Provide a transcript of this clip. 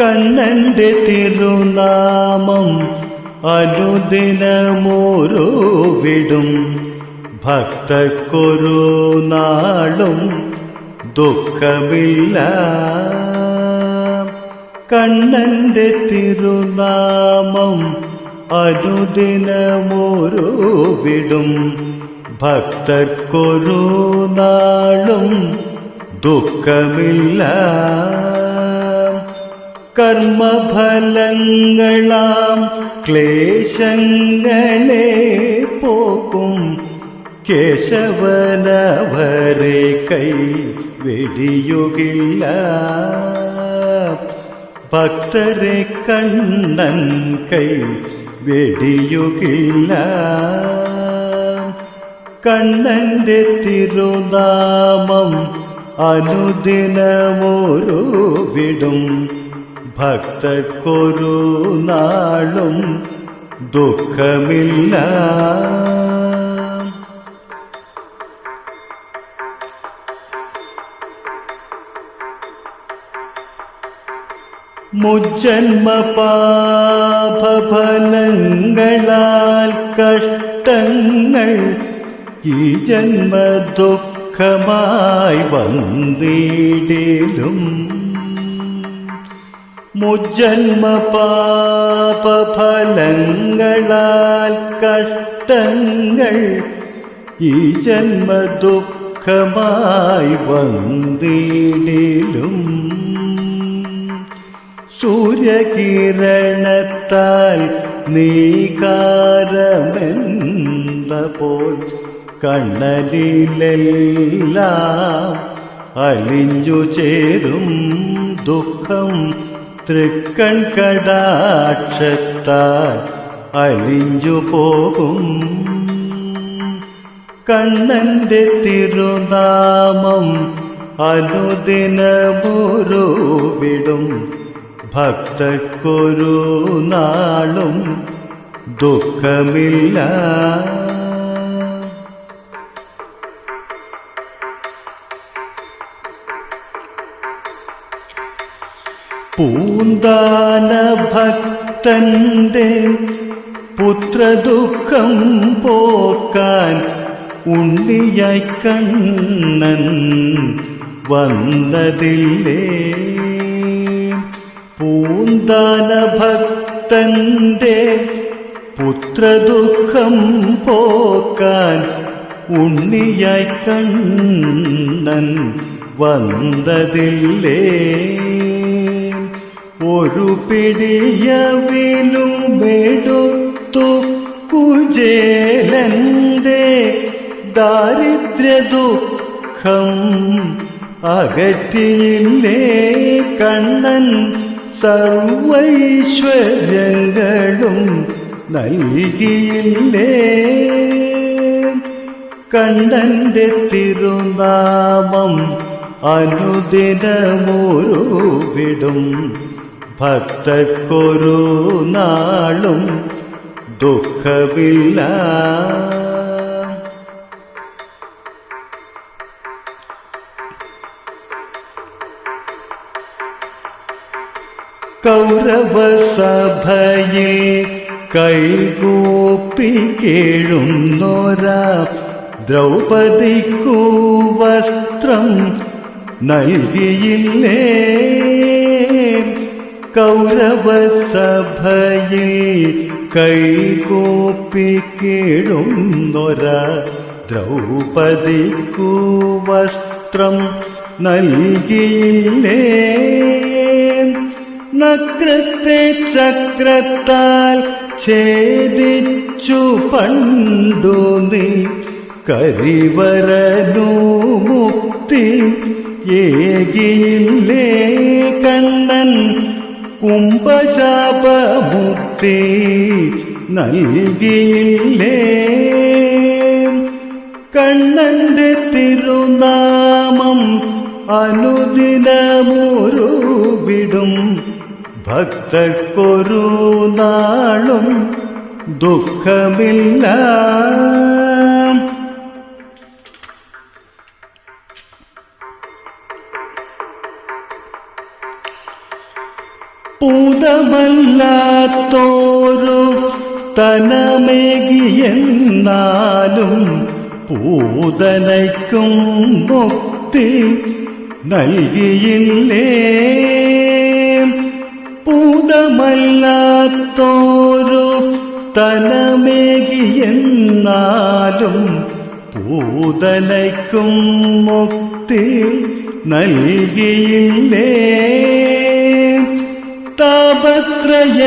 കണ്ണന്റെ തിരുനാമം അനുദിനമോരോ വിടും ഭക്തക്കൊരു നാളും ദുഃഖമില്ല. കണ്ണന്റെ തിരുനാമം അനുദിനമോരോ വിടും ഭക്തക്കൊരു നാളും ദുഃഖമില്ല. കർമ്മഫലങ്ങളാം ക്ലേശങ്ങളെ പോക്കും. കേശവനവരെ കൈ വെടിയുകില്ല. ഭക്തരെ കണ്ണൻ കൈ വെടിയുകില്ല. കണ്ണന്റെ തിരുനാമം അനുദിനമോരോ വിടും ഭക്തർക്കൊരു നാളും ദുഃഖമില്ല. മുജന്മ പാപഫലങ്ങളാൽ കഷ്ടങ്ങൾ ഈ ജന്മ ദുഃഖമായി വന്നിടിലും. മുജന്മ പാപഫലങ്ങളാൽ കഷ്ടങ്ങൾ ഈ ജന്മ ദുഃഖമായി വന്നിടിലും. സൂര്യകിരണത്താൽ നീകാരമെന്ന പോൽ കണ്ണലിലെല്ലാം അലിഞ്ഞു ചേരും ദുഃഖം തൃക്കൺ കടാക്ഷത്താൽ അലിഞ്ഞു പോകും. കണ്ണന്റെ തിരുനാമം അനുദിനമോരോ ഭക്തക്കൊരു നാളും ദുഃഖമില്ല. പൂന്താന ഭക്തന്റെ പുത്രദുഃഖം പോക്കാൻ ഉണ്ണിയായി കണ്ണൻ വന്നതില്ലേ? പൂന്താന ഭക്തന്റെ പുത്രദുഃഖം പോക്കാൻ ഉണ്ണിയായി കണ്ണൻ വന്നതില്ലേ? ഒരു പിടിയ പിടിയവിലുമെടുത്തു കുജേലന്റെ ദാരിദ്ര്യ ദുഃഖം അകറ്റിയില്ലേ കണ്ണൻ സർവൈശ്വര്യങ്ങളും നൽകിയില്ലേ? കണ്ണന്റെ തിരുനാമം അനുദിനമോരോ വിടും ഭക്തർക്കൊരു നാളും ദുഃഖമില്ല. കൗരവസഭയിൽ കൈകൂപ്പി കേഴുന്നോരാ ദ്രൗപദിക്കു വസ്ത്രം നൽകിയില്ലേ? കൗരവസഭയിൽ കൈകോപ്പിക്കിടുന്നൊര ദ്രൗപദിക്കു വസ്ത്രം നൽകിയില്ലേ? നഗ്രത്തെ ചക്രത്താൽ ഛേദിച്ചു പണ്ടു നീ കരിവരനു മുക്തി ഏകിയില്ലേ? കണ്ണൻ കുംഭശാപമുക്തി നൽകിയില്ലേ? കണ്ണന്റെ തിരുനാമം അനുദിനമൊരു വിടും ഭക്തർക്കൊരു നാളും ദുഃഖമില്ല. പൂതമല്ലാത്തോരു തനമേകിയെന്നാലും പൂതനയ്ക്കും മുക്തി നൽകിയില്ലേ? പൂതമല്ലാത്തോരു തനമേകിയെന്നാലും പൂതനയ്ക്കും മുക്തി നൽകിയില്ലേ? താപത്രയത്താൽ